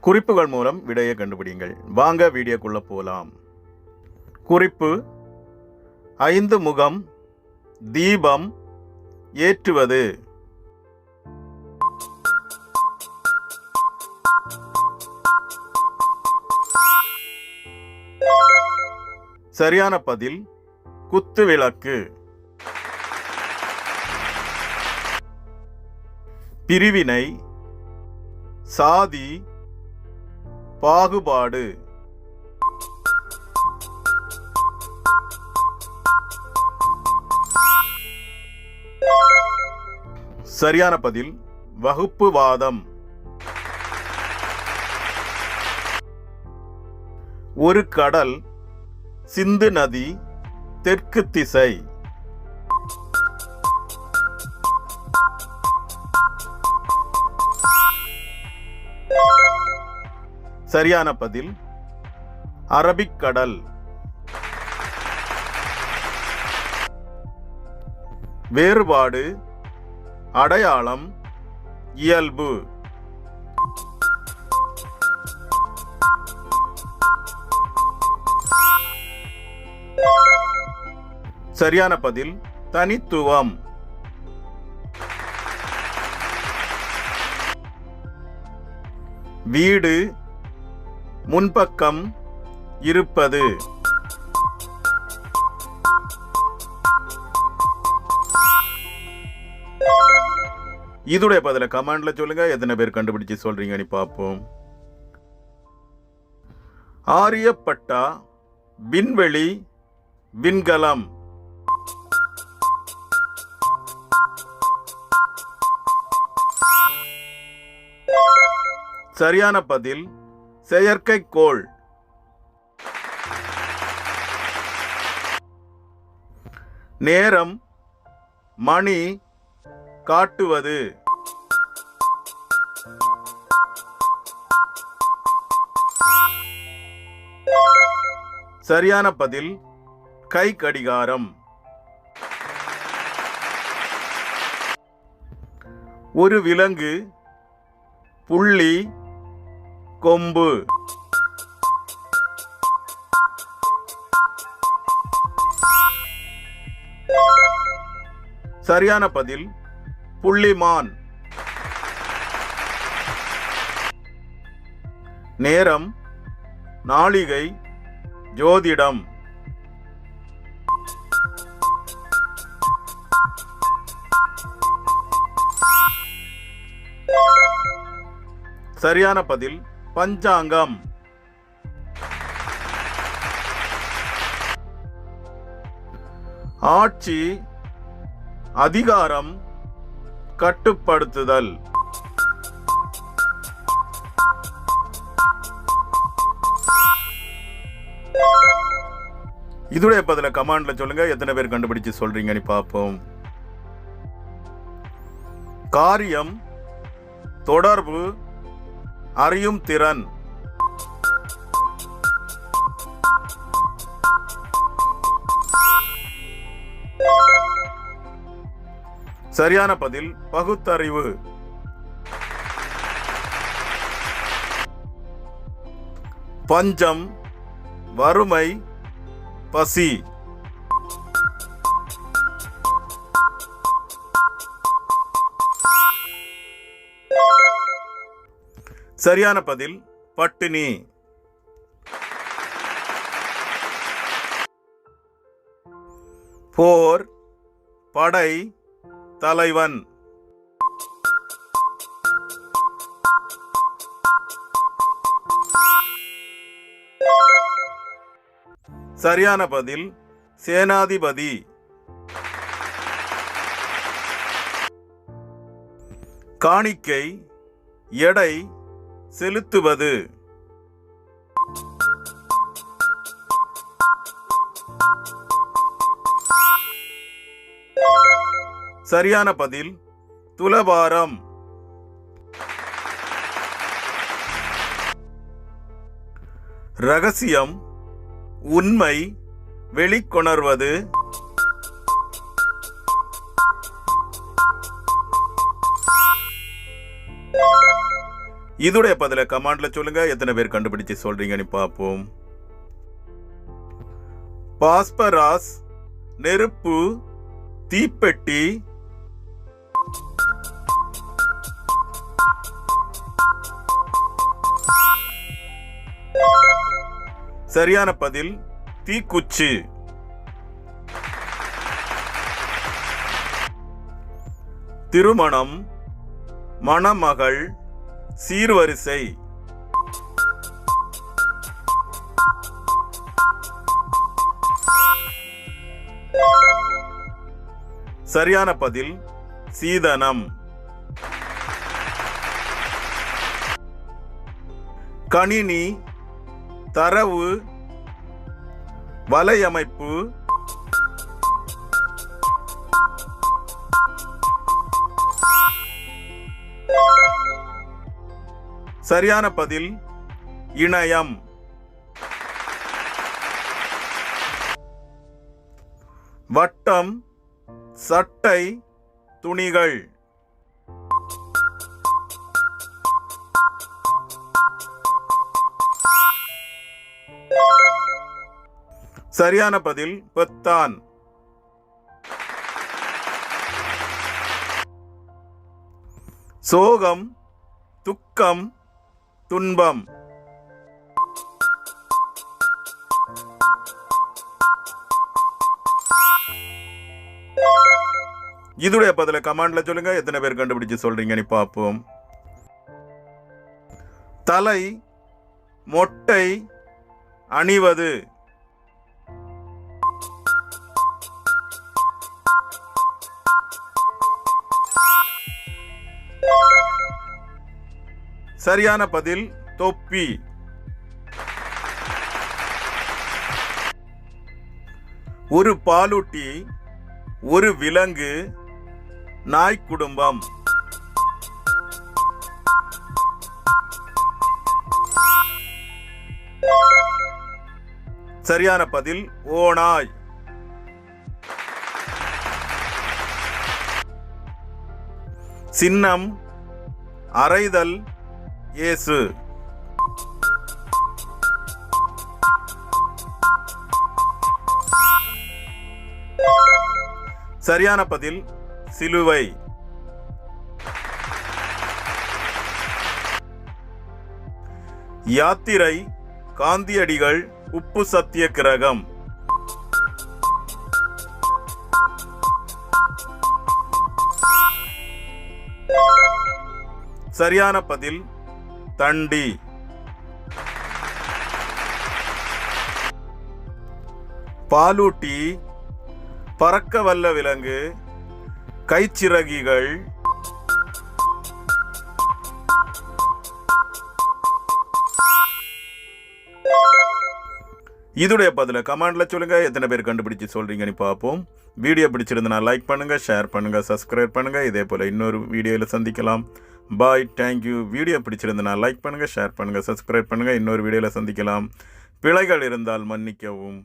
குறிப்புகள் மூலம் விடையை கண்டுபிடிங்கள் வாங்க வீடியோக்குள்ள போலாம். குறிப்பு ஐந்து முகம் தீபம் ஏற்றுவது. சரியான பதில் குத்து விளக்கு. பிரிவினை சாதி பாகுபாடு. சரியான பதில் வகுப்புவாதம் ஒரு கடல் சிந்து நதி தெற்கு திசை. சரியான பதில் அரபிக் கடல். வேறுபாடு அடையாளம் இயல்பு. சரியான பதில் தனித்துவம். வீடு முன்பக்கம் இருப்பது. இதுடைய பதில கமெண்ட்ல சொல்லுங்க எத்தனை பேர் கண்டுபிடிச்சு சொல்றீங்கன்னு பார்ப்போம். ஆரியப்பட்டா விண்வெளி விண்கலம். சரியான பதில் செயற்கைக்கோள். நேரம் மணி காட்டுவது. சரியான பதில் கை கடிகாரம். ஒரு விலங்கு புள்ளி கொம்பு. சரியான பதில் புள்ளிமான். நேரம் நாளிகை ஜோதிடம். சரியான பதில் பஞ்சாங்கம். ஆட்சி அதிகாரம் கட்டுப்படுத்துதல். இதுடைய பதில கமாண்ட்ல சொல்லுங்க. எத்தனை பேர் கண்டுபிடிச்சு சொல்றீங்கன்னு பார்ப்போம். காரியம் தொடர்பு அறியும் திறன். சரியான பதில் பகுத்தறிவு. பஞ்சம் வறுமை பசி. சரியான பதில் பட்டினி. போர் படை தலைவன். சரியான பதில் சேனாதிபதி. காணிக்கை எடை. செலுத்துவது. சரியான பதில் துலபாரம் ரகசியம் உண்மை வெளிக்கொணர்வது. இதோடைய பதில கமாண்ட்ல சொல்லுங்க. எத்தனை பேர் கண்டுபிடிச்சு சொல்றீங்கன்னு பார்ப்போம். பாஸ்பராஸ் நெருப்பு தீப்பெட்டி சரியான பதில் தீக்குச்சி. திருமணம் மணமகள் சீர்வரிசை. சரியான பதில் சீதனம். கணினி தரவு வலையமைப்பு சரியான பதில் இணையம். வட்டம் சட்டை துணிகள். சரியான பதில் பொத்தான். சோகம் துக்கம் துன்பம். இதுடைய பதில கமாண்ட்ல சொல்லுங்க. எத்தனை பேர் கண்டுபிடிச்சு சொல்றீங்கன்னு பார்ப்போம். தலை மொட்டை அணிவது. சரியான பதில் தொப்பி. ஒரு பாலூட்டி ஒரு விலங்கு நாய் குடும்பம். சரியான பதில் ஓநாய் சின்னம் அறைதல் இயேசு. சரியான பதில் சிலுவை. யாத்திரை காந்தியடிகள் உப்பு சத்திய கிரகம். சரியான பதில் தண்டி. பாலூட்டி பறக்க வல்ல விலங்கு கைச்சிறகிகள். இதோடைய பதில கமெண்ட்ல சொல்லுங்க. எத்தனை பேர் கண்டுபிடிச்சு சொல்றீங்கன்னு பார்ப்போம். வீடியோ பிடிச்சிருந்தனா லைக் பண்ணுங்க ஷேர் பண்ணுங்க சப்ஸ்கிரைப் பண்ணுங்க. இதே போல இன்னொரு வீடியோவில் சந்திக்கலாம். பாய் தேங்க்யூ வீடியோ பிடிச்சிருந்தனா லைக் பண்ணுங்கள் ஷேர் பண்ணுங்கள் சப்ஸ்கிரைப் பண்ணுங்கள் இன்னொரு வீடியோவில் சந்திக்கலாம். பிழைகள் இருந்தால் மன்னிக்கவும்.